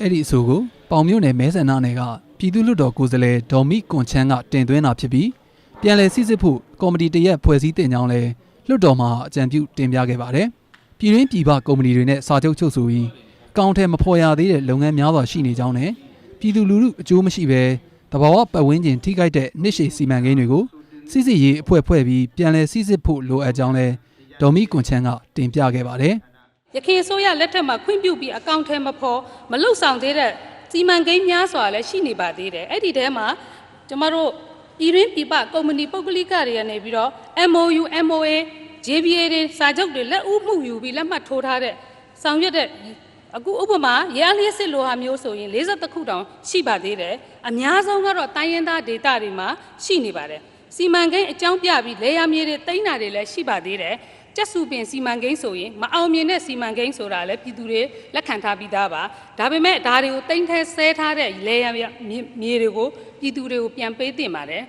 အဲ့ဒီအဆိုကိုပေါင်မြို့နယ်မဲဆန္ဒနယ်ကပြည်သူ့လွှတ်တော်ကိုယ်စားလှယ်ဒေါ်မိကွန်ချန်းကတင်သွင်းတာဖြစ်ပြီးပြန်လည်စစ်စစ်ဖို့ကော်မတီတရက်ဖွဲ့စည်းတင်ကြောင်းလဲလွှတ်တော်မှာအကြံပြုတင်ပြခဲ့ပါတယ်။ပြည်တွင်းပြည်ပကုမ္ပဏီတွေနဲ့စာချုပ်ချုပ်ဆိုပြီးအကောင့်ထဲမဖော်ရသေးတဲ့လုပ်ငန်းများစွာရှိနေကြောင်းနဲ့ပြည်သူလူထုအကျိုးမရှိဘဲတဘာဝပတ်ဝန်းကျင်ထိခိုက်တဲ့နှစ်ရှည်စီမံကိန်းတွေကိုစစ်စစ်ရေးအဖွဲ့ဖွဲ့ပြီးပြန်လည်စစ်စစ်ဖို့လိုအပ်ကြောင်းလဲဒေါ်မိကွန်ချန်းကတင်ပြခဲ့ပါတယ်။ ရခိုင်အစိုးရလက်ထက်မှာခွင့်ပြုပြီးအကောင့်ထဲမဖော်မလုတ်ဆောင်သေးတဲ့စီမံကိန်းများစွာလည်းရှိနေပါသေးတယ်အဲ့ဒီထဲမှာကျမတို့ပြည်ရင်းပြည်ပကုမ္ပဏီပုဂ္ဂလိကတွေကနေပြီးတော့ MOU MOA JBA တွေစာချုပ်တွေလက်ဦးမှုယူပြီးလက်မှတ်ထိုးထားတဲ့ဆောင်ရွက်တဲ့အခုဥပမာရလျက်စစ်လိုဟာမျိုးဆိုရင်53ခုတောင်ရှိပါသေးတယ်အများဆုံးကတော့တိုင်းရင်းသားဒေသတွေမှာရှိနေပါတယ်စီမံကိန်းအကြောင်းပြပြီးလေယာမြေတွေတိန်းတာတွေလည်းရှိပါသေးတယ် ကျက်စုပင်စီမံကိန်းဆိုရင်မအောင်မြင်တဲ့စီမံကိန်းဆိုတာလည်းပြည်သူတွေလက်ခံထားပြီးသားပါဒါပေမဲ့ဒါတွေကိုတိမ့်ထဲဆဲထားတဲ့လေယာမြေတွေကိုပြည်သူတွေကိုပြန်ပေးတင်ပါတယ်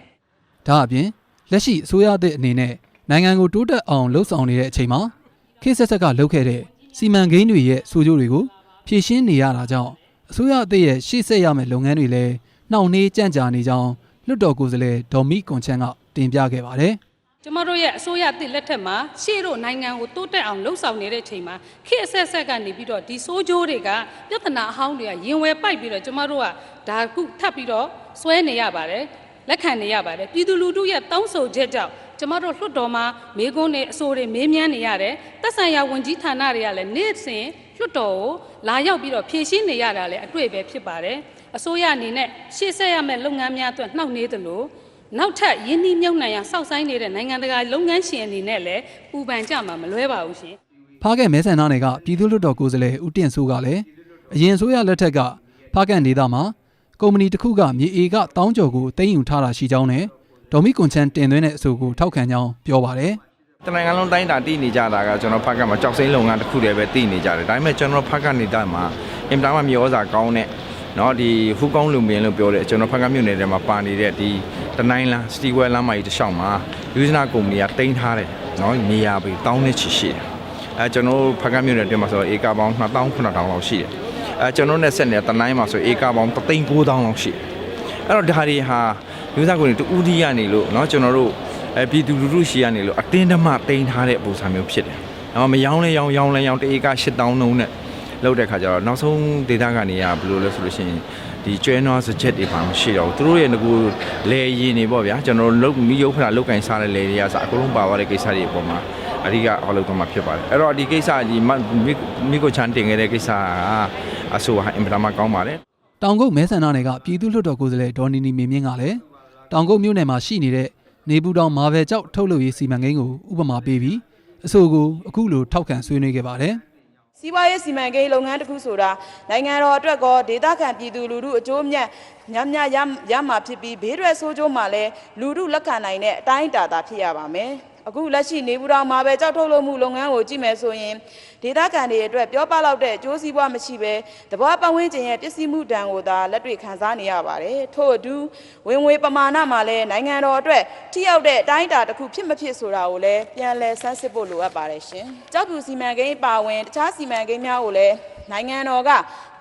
ဒါအပြင်လက်ရှိအစိုးရသစ်အနေနဲ့နိုင်ငံကိုတိုးတက်အောင်လှုပ်ဆောင်နေတဲ့အချိန်မှာခေတ်ဆက်ဆက်ကလှုပ်ခဲ့တဲ့စီမံကိန်းတွေရဲ့ဆိုးကျိုးတွေကိုဖြည့်ရှင်းနေရတာကြောင့်အစိုးရအသစ်ရဲ့ရှေ့ဆက်ရမယ့်လုပ်ငန်းတွေလည်းနှောင့်နှေးကြန့်ကြာနေကြောင်းလွှတ်တော်ကိုယ်စားလှယ်ဒေါ်မိကွန်ချန်ကတင်ပြခဲ့ပါတယ် ကျမတို့ရဲ့အစိုးရအသစ်လက်ထက်မှာရှေ့တို့နိုင်ငံကိုတိုးတက်အောင်လှုပ်ဆောင်နေတဲ့အချိန်မှာခေတ်အဆက်ဆက်ကနေပြီးတော့ဒီဆိုးကျိုးတွေကပြဿနာအဟောင်းတွေကရင်ဝယ်ပိုက်ပြီးတော့ကျမတို့ကဒါခုထပ်ပြီးတော့စွဲနေရပါတယ်လက်ခံနေရပါတယ်ပြည်သူလူထုရဲ့တောင်းဆိုချက်ကြောင့်ကျမတို့လွှတ်တော်မှာမေကွန်းတွေအဆိုတွေမေးမြန်းနေရတယ်တက်ဆိုင်ရာဝန်ကြီးဌာနတွေကလည်းနေ့စဉ်လွှတ်တော်ကိုလာရောက်ပြီးတော့ဖြည့်ရှင်းနေရတာလည်းအတွေ့ပဲဖြစ်ပါတယ်အစိုးရအနေနဲ့ရှေ့ဆက်ရမယ့်လုပ်ငန်းများအတွက်နှောင့်နှေးသလို နောက်ထပ်ယင်းနှီးမြုပ်နှံရစောက်ဆိုင်နေတဲ့နိုင်ငံတကာလုပ်ငန်းရှင်အနေနဲ့လည်းပူပန်ကြမှာမလွဲပါဘူးရှင် ။ဖားကက်မဲဆန္ဒနယ်ကပြည်သူ့လွှတ်တော်ကိုယ်စားလှယ်ဦးတင်စိုးကလည်းအရင်အစိုးရလက်ထက်ကဖားကက်ဒေသမှာကုမ္ပဏီတစ်ခုကမြေအေကတောင်းကျော်ကိုတင်ယူထားတာရှိကြောင်းနဲ့ဒေါ်မိကွန်ချန်တင်သွင်းတဲ့အဆိုကိုထောက်ခံကြောင်းပြောပါတယ်။ တနိုင်ငံလုံးတိုင်းတာတည်နေကြတာကကျွန်တော်ဖက်ကမှာကြောက်စိမ့်လုပ်ငန်းတစ်ခုတည်းပဲတည်နေကြတယ်ဒါပေမဲ့ကျွန်တော်ဖက်ကနေတမှာအင်တာမမြေဩဇာကောင်းတဲ့เนาะဒီဖူးကောင်းလူမင်းလို့ပြောတဲ့ကျွန်တော်ဖက်ကမြို့နယ်ထဲမှာပါနေတဲ့ဒီ တနိုင်းလန်းစတီဝဲလမ်းမကြီးတစ်လျှောက်မှာယူဇနာကုမ္ပဏီကတင်ထားတယ်နော်နေရာပေးတောင်းနဲ့ချီရှိတယ်အဲကျွန်တော်ဖကတ်မြို့နယ်အတွင်းမှာဆိုတော့ဧကပေါင်း2900တောင်လောက်ရှိတယ်အဲကျွန်တော်နဲ့ဆက်နေတဲ့တနိုင်းမှာဆိုဧကပေါင်း3900တောင်လောက်ရှိတယ်အဲ့တော့ဒါတွေဟာယူဇနာကုမ္ပဏီတူဦးဒီကနေလို့နော်ကျွန်တော်တို့အဲပြည်သူလူထုရှိရနေလို့အတင်းဓမ္မတင်ထားတဲ့ပုံစံမျိုးဖြစ်တယ်နော်မယောင်းလဲယောင်းယောင်းလဲယောင်းတဧက8000နှုန်းနဲ့လောက်တဲ့ခါကျတော့နောက်ဆုံး data ကနေရဘယ်လိုလဲဆိုလို့ရှိရင် ဒီကျွဲနွားစကြက်တွေပါမရှိတော့ဘူးသူတို့ရဲ့ငကူလေရင်နေပေါ့ဗျာကျွန်တော်တို့လုတ်မီးရုပ်ဖတာလုတ်ကင်စားတဲ့လေတွေကစအကုန်လုံးပါသွားတဲ့ကိစ္စတွေအပေါ်မှာအဓိကဟောလို့တော့မှဖြစ်ပါတယ်အဲ့တော့ဒီကိစ္စဒီမိကိုချန်တင်ခဲ့တဲ့ကိစ္စကအဆိုဟာအင်ပတာမကောင်းပါတယ်တောင်ကုတ်မဲဆန္ဒနယ်ကပြည်သူ့လွှတ်တော်ကိုယ်စားလှယ်ဒေါ်နီနီမေမြင့်ကလည်းတောင်ကုတ်မြို့နယ်မှာရှိနေတဲ့နေပူတောင်မာဘယ်ကျောက်ထုတ်လုပ်ရေးစီမံကိန်းကိုဥပမာပေးပြီးအဆိုကိုအခုလိုထောက်ခံဆွေးနွေးခဲ့ပါတယ် စီးပွားရေးစီမံကိန်းလုပ်ငန်းတစ်ခုဆိုတာနိုင်ငံတော်အတွက်ကောဒေသခံပြည်သူလူထုအကျိုးအမြတ်များများရရမှာဖြစ်ပြီးဘေးရွယ်ဆိုးကျိုးမှာလည်းလူထုလက်ခံနိုင်တဲ့အတိုင်းအတာသာဖြစ်ရပါမယ် အခုလက်ရှိနေဘူးတော်မှာပဲကြောက်ထုတ်လုပ်မှုလုပ်ငန်းကိုကြည့်မယ်ဆိုရင်ဒေသခံတွေအတွက်ပြောပလောက်တဲ့အကျိုးစီးပွားမရှိဘဲတဘောပတ်ဝန်းကျင်ရဲ့ပစ္စည်းမှုတန်ကိုသာလက်တွေ့ခံစားနေရပါတယ်ထို့အတူဝင်ငွေပမာဏမှာလည်းနိုင်ငံတော်အတွက်ထိရောက်တဲ့အတိုင်းအတာတစ်ခုဖြစ်မဖြစ်ဆိုတာကိုလည်းပြန်လည်ဆန်းစစ်ဖို့လိုအပ်ပါတယ်ရှင်ကြောက်ဖြူစီမံကိန်းပါဝင်တခြားစီမံကိန်းများကိုလည်းနိုင်ငံတော်က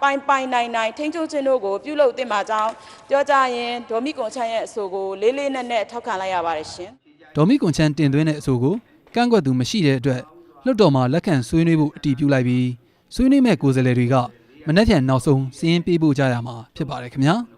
ပိုင်ပိုင်နိုင်နိုင်ထိန်းချုပ်ခြင်းတို့ကိုပြုလုပ်သင့်ပါကြောင်းပြောကြရင်ဒေါ်မီကွန်ချန်ရဲ့အဆိုကိုလေးလေးနက်နက်ထောက်ခံလိုက်ရပါတယ်ရှင် ဒေါ်မိကွန်ချန်တင်သွင်းတဲ့အဆိုကိုကန့်ကွက်သူမရှိတဲ့အတွက်လွှတ်တော်မှာလက်ခံဆွေးနွေးဖို့အတည်ပြုလိုက်ပြီးဆွေးနွေးမဲ့ကိုယ်စားလှယ်တွေကမနေ့ပြန်နောက်ဆုံးစီးရင်ပေးဖို့ကြရမှာဖြစ်ပါတယ်ခင်ဗျာ။